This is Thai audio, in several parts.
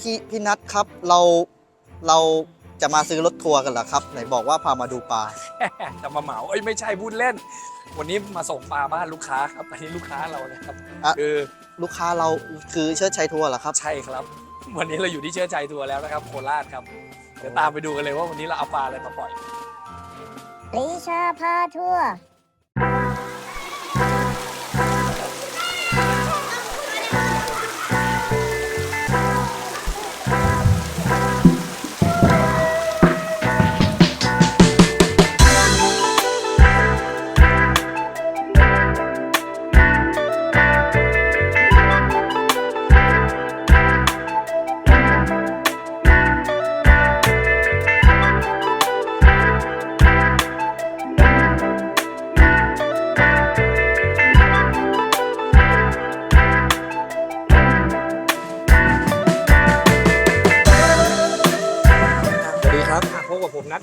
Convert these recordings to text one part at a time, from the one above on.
พี่พี่นัทครับเราเราจะมาซื้อรถทัวร์กันเหรอครับ ไหนบอกว่าพามาดูปลา จะมาเหมาเอ้ยไม่ใช่พูดเล่น วันนี้มาส่งปลาบ้านลูกค้าครับอันนี้ลูกค้าเรานะครับอะ คือลูกค้าเราคือเชิดชัยทัวร์เหรอครับ ใช่ครับ วันนี้เราอยู่ที่เชื้อใจทัวร์แล้วนะครับ โคราชครับเดี๋ยวตามไปดูกันเลยว่าวันนี้เราเอาปลาอะไรมาปล่อย ปรีชาพาทัวร์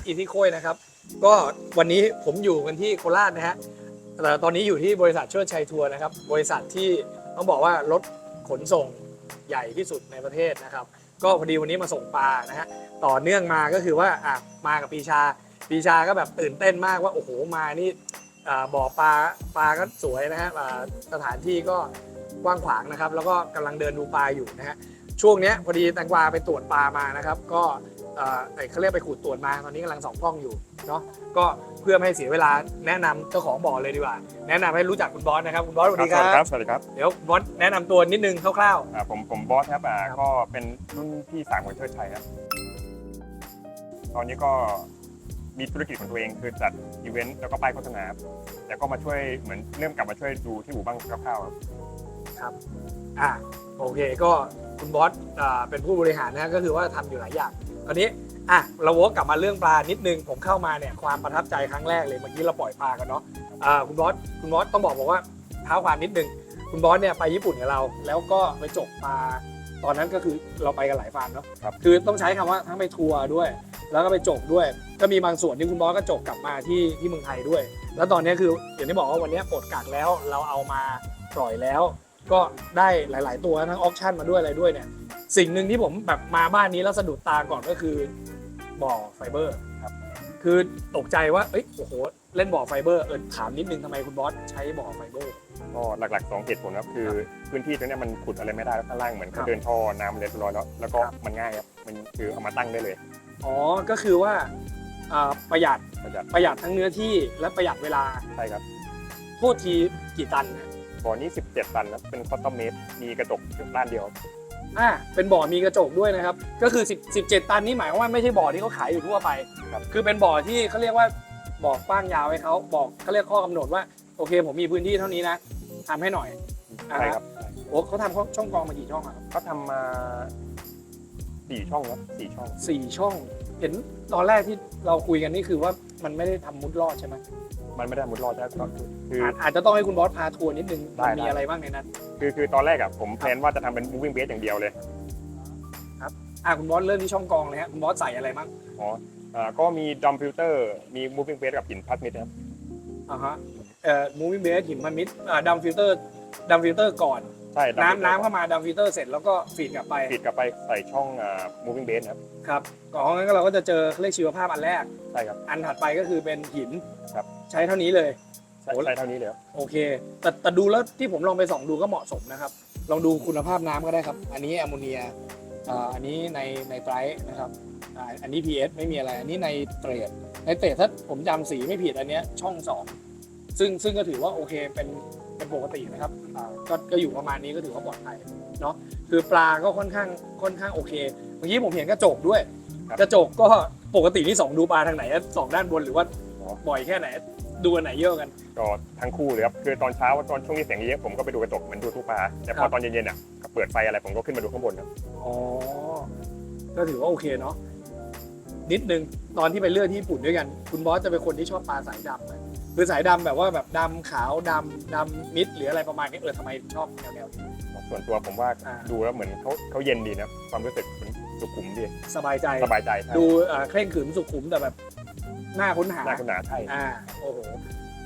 กับผมนัทอีที่โค้ยนะครับ ก็วันนี้ผมอยู่กันที่โคราชนะฮะแต่ตอนนี้อยู่ที่บริษัทเชิดชัยทัวร์นะครับ บริษัทที่ต้องบอกว่ารถขนส่งใหญ่ที่สุดในประเทศนะครับ ก็พอดีวันนี้มาส่งปลานะฮะต่อเนื่องมาก็คือว่าอะมากับปีชาปีชาก็แบบตื่นเต้นมากว่าโอ้โหมานี่อ่าบ่อปลาปลาก็สวยนะฮะสถานที่ก็กว้างขวางนะครับ แล้วก็กำลังเดินดูปลาอยู่นะฮะช่วงนี้พอดีแตงกวาไปตรวจปลามานะครับ ก็ เอ่อเอ้ยเขาเรียกไปขูดตรวจมาตอนนี้กำลังส่องกล้องอยู่เนาะก็เพื่อไม่ให้เสียเวลาแนะนำเจ้าของบ่อเลยดีกว่า แนะนำให้รู้จักคุณบอสนะครับคุณบอสสวัสดีคสวัสดีครัรับบสวัสดีครับเดี๋ยวบอสแนะนำตัวนิดนึงคร่าว อ่าผมผมบอสครับอ่าครับ ก็เป็นรุ่นพี่สามของเชิดชัยครับ ตอนนี้ก็มีธุรกิจของตัวเองคือจัดอีเวนต์แล้วก็ป้ายโฆษณาครับแต่ก็มาช่วยเหมือนเริ่มกลับมาช่วยดูที่หมู่บ้านคร่าวๆครับๆอะโอเคก็คุณบอสอ่าเป็นผู้บริหารนะก็คือว่าทำอยู่หลายอย่าง ตอนนี้อะเราวกกลับมาเรื่องปลานิดนึงผมเข้ามาเนี่ยความประทับใจครั้งแรกเลยเมื่อกี้เราปล่อยปลากันเนาะอ่าคุณบอสคุณบอสต้องบอกบอกว่าเท้าความนิดนึงคุณบอสเนี่ยไปญี่ปุ่นกับเรา แล้วก็ไปจบปลาตอนนั้นก็คือเราไปกันหลายฟาร์มเนาะครับ คือต้องใช้คำว่าทั้งไปทัวร์ด้วย แล้วก็ไปจบด้วย ก็มีบางส่วนที่คุณบอสก็จบกลับมาที่ที่เมืองไทยด้วย แล้วตอนนี้คืออย่างที่บอกว่าวันนี้ปลดกักแล้วเราเอามาปล่อยแล้ว ก็ได้หลาย ๆ ตัวทั้งออคชั่นมาด้วยอะไรด้วยเนี่ย สิ่งหนึ่งที่ผมแบบมาบ้านนี้แล้วสะดุดตาก่อนก็คือบ่อไฟเบอร์ครับคือตกใจว่าเอ้ยโอ้โหเล่นบ่อไฟเบอร์เออถามนิดนึงทำไมคุณบอสใช้บ่อไฟเบอร์ ก็หลักๆสองเหตุผลครับคือพื้นที่ตรงเนี้ยมันขุดอะไรไม่ได้แล้วข้างล่างเหมือนครับเขาเดินท่อน้ำเรียบร้อยแล้วแล้วก็ครับ มันง่ายครับมันคือเอามาตั้งได้เลยอ๋อก็คือว่าอ่าประหยัดประหยัดประหยัดทั้งเนื้อที่และประหยัดเวลา ใช่ครับโทษทีกี่ตันนะ บ่อนี้ 17 ตันครับเป็นคอตตอมเมตรมีกระจกด้านเดียวครับอ่าเป็นบ่อมีกระจกด้วยนะครับ ก็คือ10 17 ตันนี่หมายความว่าไม่ใช่บ่อที่เขาขายอยู่ทั่วไปครับคือเป็นบ่อที่เขาเรียกว่าบ่อกว้างยาวให้เขาบอกเขาเรียกข้อกำหนดว่าโอเค ผมมีพื้นที่เท่านี้นะทำให้หน่อยอ่าใช่ครับโอ้เขาทำช่องกรองมากี่ช่องอะครับก็ทำมาสี่ช่องครับสี่ช่อง สี่ช่อง เห็นตอนแรกที่เราคุยกันนี่คือว่ามันไม่ได้ทำมุดลอดใช่ไหม มันไม่ได้มุดรอดใช่ไหมคือ อาจอาจจะต้องให้คุณบอสพาทัวร์นิดนึงได้มันมีได้ อะไรบ้างในนั้น คือคือตอนแรกอะผมแพลนว่าจะทำเป็น moving base อย่างเดียวเลยอะคุณบอสเริ่มที่ช่องกรองเลยฮะคุณบอสใส่อะไรบ้างอ๋ออ่าก็มีดัมฟิลเตอร์มี moving base กับหินพัดมิดนะครับอ่าฮะเอ่อมูวี่เบสหินพันมิดอ่าดัมฟิลเตอร์ดัมฟิลเตอร์ก่อน ใช่ dump น้ำ filter น้ำเข้ามาดัมฟิลเตอร์เสร็จแล้วก็ฟีดกลับไปปิดกลับไปใส่ช่องอ่า moving base ครับครับก่อนนั้นก็เราก็จะเจอเขาเรียกชีวภาพอันแรก ใช่ครับ อันถัดไปก็คือเป็นหินครับ ใช้เท่านี้เลย ใช่โอ้ ใช่เท่านี้เลยครับโอเค แต่แต่ดูแล้วที่ผมลองไปส่องดูก็เหมาะสมนะครับ ลองดูคุณภาพน้ำก็ได้ครับ อันนี้แอมโมเนียอ่าอันนี้ในในไตรท์นะครับอ่าอันนี้ PS ไม่มีอะไร อันนี้ในเตรดในเตรดถ้าผมจำสีไม่ผิดอันเนี้ยช่องสองซึ่งซึ่งก็ถือว่าโอเคเป็นเป็นปกตินะครับอ่าก็ก็อยู่ประมาณนี้ก็ถือว่าปลอดภัยเนาะคือปลาก็ค่อนข้างค่อนข้างโอเคเมื่อกี้ผมเห็นกระจกด้วย กระจกก็ปกติที่สองดูปลาทางไหนสองด้านบนหรือว่าบ่อยแค่ไหน ดูอันไหนเยอะกัน ก็ทั้งคู่เลยครับคือตอนเช้าตอนช่วงที่เสียงเยอะผมก็ไปดูกระจกเหมือนดูทุกปลาแต่พครัอบ ตอนเย็นๆอะก็เปิดไฟอะไรผมก็ขึ้นมาดูข้างบนครับอ๋อ ก็ถือว่าโอเคเนาะ นิดนึงตอนที่ไปเลือกที่ญี่ปุ่นด้วยกัน คุณบอสจะเป็นคนที่ชอบปลาสายดำไหมคือสายดำแบบว่าแบบดำขาวดำดำมิดหรืออะไรประมาณนี้เออทำไมชอบแนวแนวนี้ ส่วนตัวผมว่าอ่า ดูแล้วเหมือนเขาเขาเย็นดีนะความรู้สึกมันสุขุมดีสบายใจ สบายใจใช่ดูเอ่อเคร่งขรึมสุขุมแต่แบบ น่าค้นหาหน้าคุณหนาใช่อ่าโอ้โห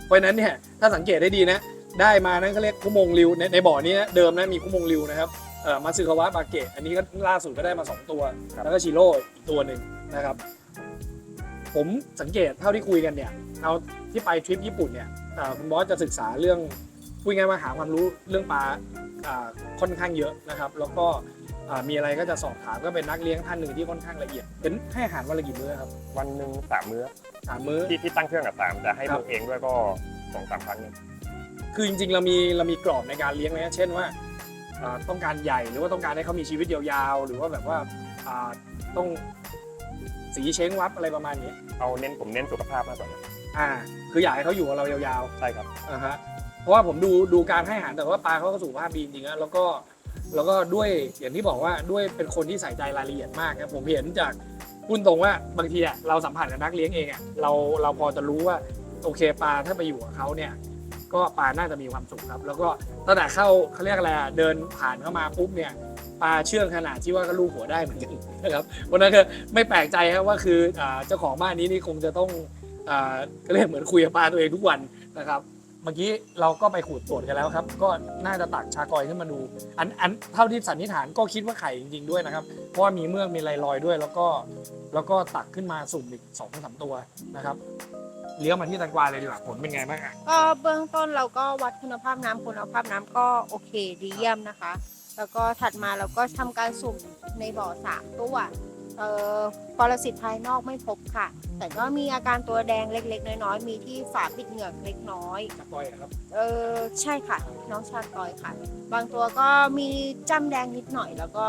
เพราะฉะนั้นเนี่ยถ้าสังเกตได้ดีนะ ได้มานั่นเขาเรียกคุมงริวในในบ่อนี้นะเดิมนะมีคุมงริวนะครับเอ่อมาซึคาวะบาเกะอันนี้ก็ล่าสุดก็ได้มา 2 ตัวครับแล้วก็ชิโร่อีกตัวหนึ่งนะครับ ผมสังเกตเท่าที่คุยกันเนี่ยเอาที่ไปทริปญี่ปุ่นเนี่ยเอ่อคุณบอสจะศึกษาเรื่องพูดง่ายๆว่าหาความรู้เรื่องปลาอ่าค่อนข้างเยอะนะครับ แล้วก็อ่า มีอะไรก็จะสอบถามก็เป็นนักเลี้ยงท่านหนึ่งที่ค่อนข้างละเอียด เป็นให้อาหารวันละกี่มื้อครับวันหนึ่งสามมื้อสามมื้อ ที่ที่ตั้งเครื่องกับสามแต่ให้ครับมือเองด้วยก็สองสามครั้งเนี่ยคือจริงๆเรามีเรามีกรอบในการเลี้ยงไหมเช่นว่าอ่าต้องการใหญ่หรือว่าต้องการให้เขามีชีวิตยาวๆ หรือว่าแบบว่าอ่าต้องสีเช้งวับอะไรประมาณนี้เอาเน้นผมเน้นสุขภาพมากกว่านะอ่า คืออยากให้เขาอยู่กับเรายาวใช่ครับ ๆอ่าฮะเพราะว่าผมดูดูการให้อาหารแต่ว่าปลาเขาก็สุขภาพดีจริงๆนะแล้วก็ แล้วก็ด้วยอย่างที่บอกว่าด้วยเป็นคนที่ใส่ใจรายละเอียดมากครับผมเห็นจากพูดตรงว่าบางทีอะเราสัมผัสกับนักเลี้ยงเองอะเราเราพอจะรู้ว่าโอเคปลาถ้าไปอยู่กับเขาเนี่ย ก็ปลาน่าจะมีความสุขครับ แล้วก็ตั้งแต่เข้าเขาเรียกอะไรอะเดินผ่านเข้ามาปุ๊บเนี่ยปลาเชื่องขนาดที่ว่าก็ลูกหัวได้เหมือนกันนะครับวันนั้นคือไม่แปลกใจครับว่าคือเจ้าของบ้านนี้นี่คงจะต้องอ่าก็เรียกเหมือนคุยกับปลาตัวเองทุกวันนะครับ เมื่อกี้เราก็ไปขูดตรวจกันแล้วครับ ก็น่าจะตักชากอยขึ้นมาดู อันอันเท่าที่สันนิษฐานก็คิดว่าไข่จริงๆด้วยนะครับ เพราะว่ามีเมือกมีลายลอยด้วย แล้วก็แล้วก็ตักขึ้นมาสุ่มอีกสองสามตัวนะครับเลี้ยวมาที่แตังกวาเลยดีกว่าผลเป็นไงบ้างอะก็เบื้องต้นเราก็วัดคุณภาพน้ำคุณภาพน้ำก็โอเคดีเยี่ยมนะคะ แล้วก็ถัดมาเราก็ทำการสุ่มในบ่อสามตัว ปรสิตภายนอกไม่พบค่ะ แต่ก็มีอาการตัวแดงเล็ก ๆ น้อยๆ มีที่ฝาปิดเหงือกเล็กน้อยชากอยอะครับ เออใช่ค่ะ น้องชาตอยค่ะ บางตัวก็มีจ้ำแดงนิดหน่อย แล้วก็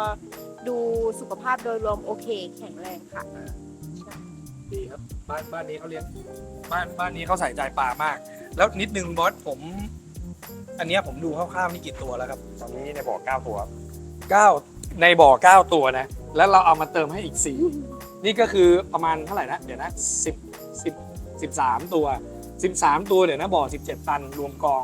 ดูสุขภาพโดยรวมโอเค แข็งแรงค่ะ ดีครับ บ้านบ้านนี้เขาเลี้ยงบ้านบ้านนี้เขาใส่ใจปลามาก แล้วนิดนึงบอสผม อันเนี้ยผมดูคร่าวๆนี่กี่ตัวแล้วครับ ตอนนี้ในบ่อเก้าตัวครับเก้าในบ่อเก้าตัวนะ แล้วเราเอามาเติมให้อีกสี่นี่ก็คือประมาณเท่าไหร่นะ เดี๋ยวนะสิบสิบสิบสามตัวสิบสามตัวเดี๋ยวนะบ่อสิบเจ็ดตันรวมกอง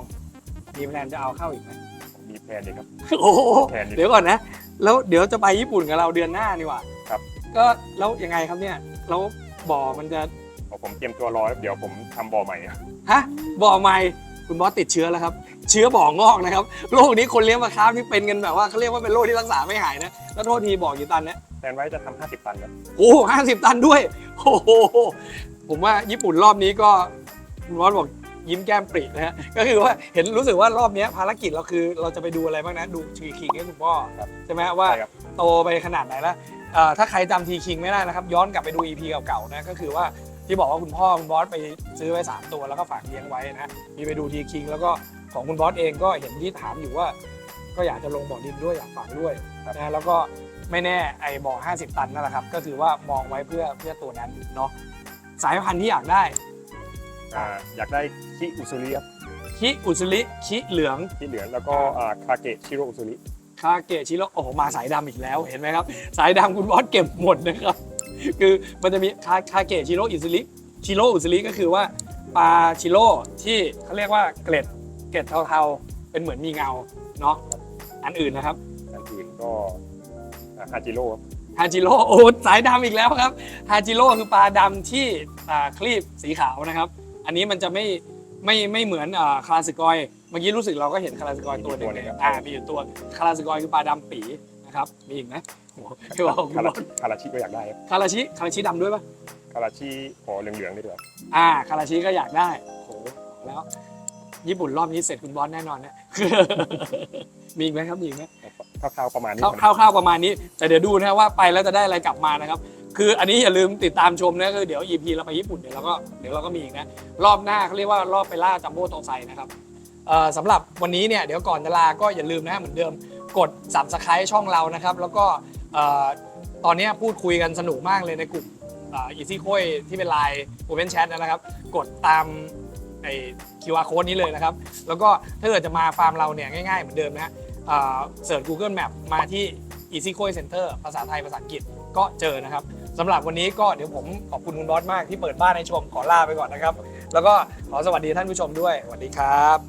มีแพลนจะเอาเข้าอีกไหมผมมีแพลนเลยครับ โอ้โหแพลนดิเดี๋ยวก่อนนะ แล้วเดี๋ยวจะไปญี่ปุ่นกับเราเดือนหน้านี่หว่าครับ ก็แล้วยังไงครับเนี่ยแล้วบ่อมันจะเอาผมเตรียมตัวรอแล้วเดี๋ยวผมทำบ่อใหม่ครับฮะบ่อใหม่คุณบอสติดเชื้อแล้วครับ เชื้อบ่องอกนะครับโรคนี้คนเลี้ยงปลาคาร์ฟนี่เป็นกันแบบว่าเขาเรียกว่าเป็นโรคที่รักษาไม่หายนะแล้วโทษทีบอกกี่ตันเนี่ยแพลนไว้จะทำห้าสิบตันครับโอ้ห้าสิบตันด้วยโอ้โหผมว่าญี่ปุ่นรอบนี้ก็คุณบอสบอกยิ้มแก้มปรินะฮะก็คือว่าเห็นรู้สึกว่ารอบเนี้ยภารกิจเราคือเราจะไปดูอะไรบ้างนะดูทีคิงให้คุณพ่อครับ ใช่ไหมว่าใช่ครับ โตไปขนาดไหนแล้วเอ่อถ้าใครจำทีคิงไม่ได้นะครับ ย้อนกลับไปดู EP เก่าๆนะก็คือว่าที่บอกว่าคุณพ่อคุณบอสไปซื้อไว้ 3 ตัวแล้วก็ฝากเลี้ยงไว้นะมีไปดูทีคิงแล้วก็ ของคุณบอสเองก็เห็นที่ถามอยู่ว่า ก็อยากจะลงบ่อดินด้วยอยากฝากด้วยนะแล้วก็ไม่แน่ไอ้บ่อ 50 ตันนั่นแหละครับ ก็คือว่ามองไว้เพื่อเพื่อตัวนั้นเนาะสายพันธุ์ที่อยากได้อ่าอยากได้คิอุซุริครับคิอุซุริคิเหลืองที่เหลือแล้วก็อ่าคาเกะชิโรอุซุริคาเกะชิโร่โอ้โหมาสายดำอีกแล้วเห็นไหมครับ สายดำคุณบอสเก็บหมดนะครับ คือมันจะมีคาคาเกะชิโร่อิซุริชิโร่อุซุริก็คือว่าปลาชิโร่ที่เขาเรียกว่าเกล็ด เกล็ดเทาๆ เป็นเหมือนมีเงาเนาะอันอื่นนะครับอันอื่นก็อ่าฮาจิโร่ครับฮาจิโร่โอ้สายดำอีกแล้วครับฮาจิโร่คือปลาดำที่อ่าคลีบสีขาวนะครับ อันนี้มันจะไม่ไม่ไม่เหมือนอ่าคาราสกอยเมื่อกี้รู้สึกเราก็เห็นคาราสกอยตัวหนึ่งนะครับอ่ามีอยู่ตัวคาราสกอยคือปลาดำปีนะครับมีอีกไหมโอ้โหไม่บอกคุณคาบราอกคาราชิก็อยากได้ครับคาราชิคาราชิดำด้วยปะคาราชิขอเหลืองๆได้ด้วยอ่าคาราชิก็อยากได้โอ้โหแล้ว ญี่ปุ่นรอบนี้เสร็จคุณบอสแน่นอนเนี่ยมีอีกไหมครับมีอีกไหมคร่าวๆประมาณนี้คร่าวๆคร่าวๆประมาณนี้ แต่เดี๋ยวดูนะว่าไปแล้วจะได้อะไรกลับมานะครับ คืออันนี้อย่าลืมติดตามชมนะคือเดี๋ยว EP เราไปญี่ปุ่นเดี๋ยวเราก็เดี๋ยวเราก็มีอีกนะ รอบหน้าเขาเรียกว่ารอบไปล่าจัมโบ้โตไซนะครับเอ่อสำหรับวันนี้เนี่ยเดี๋ยวก่อนจะลาก็อย่าลืมนะเหมือนเดิมกด subscribe ช่องเรานะครับ แล้วก็เอ่อตอนนี้พูดคุยกันสนุกมากเลยในกลุ่มอีซี่คุยที่เป็นไลน์ Open Chat นะครับ กดตาม ไอคิวอาร์โค้ดนี้เลยนะครับ แล้วก็ถ้าเกิดจะมาฟาร์มเราเนี่ยง่ายๆเหมือนเดิมนะฮะเสิร์ช Google Map มาที่ Easy Coi Center ภาษาไทยภาษาอังกฤษก็เจอนะครับสำหรับวันนี้ก็เดี๋ยวผมขอบคุณคุณบอสมากที่เปิดบ้านให้ชมขอลาไปก่อนนะครับ แล้วก็ขอสวัสดีท่านผู้ชมด้วยสวัสดีครับ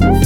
Thank you.